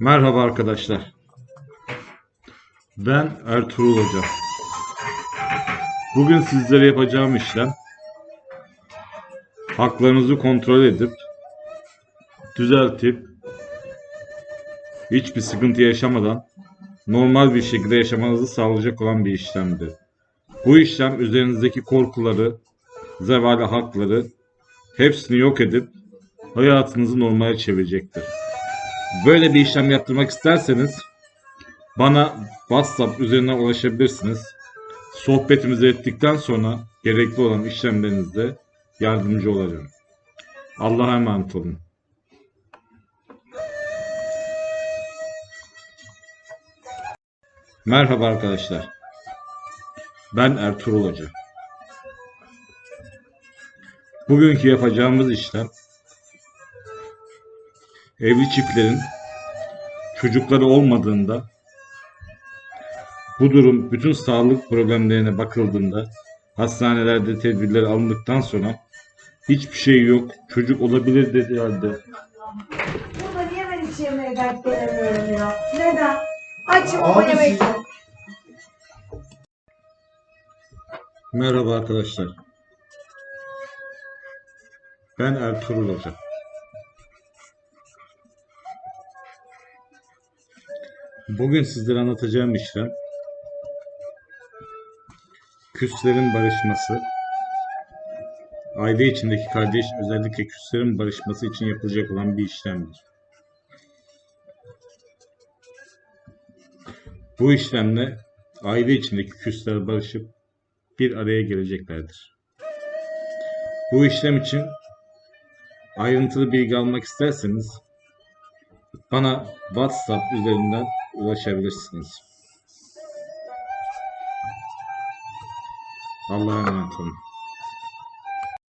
Merhaba arkadaşlar. Ben Ertuğrul Hoca. Bugün sizlere yapacağım işlem haklarınızı kontrol edip düzeltip hiçbir sıkıntı yaşamadan normal bir şekilde yaşamanızı sağlayacak olan bir işlemdir. Bu işlem üzerinizdeki korkuları, zevali hakları hepsini yok edip hayatınızı normale çevirecektir. Böyle bir işlem yaptırmak isterseniz bana WhatsApp üzerinden ulaşabilirsiniz. Sohbetimizi ettikten sonra gerekli olan işlemlerinizde yardımcı olacağım. Allah'a emanet olun. Merhaba arkadaşlar. Ben Ertuğrul Hoca. Bugünkü yapacağımız işlem evli çiftlerin çocukları olmadığında bu durum bütün sağlık problemlerine bakıldığında hastanelerde tedbirler alındıktan sonra hiçbir şey yok çocuk olabilir dedi halde Baba niye ben hiç yemeğe denk gelemiyorum ya? Neden? Açım ama Abi yemek siz- yok. Merhaba arkadaşlar. Ben Ertuğrul Hoca. Bugün sizlere anlatacağım işlem küslerin barışması, aile içindeki kardeş özellikle küslerin barışması için yapılacak olan bir işlemdir. Bu işlemle aile içindeki küsler barışıp bir araya geleceklerdir. Bu işlem için ayrıntılı bilgi almak isterseniz bana WhatsApp üzerinden ulaşabilirsiniz. Allah'a emanet olun.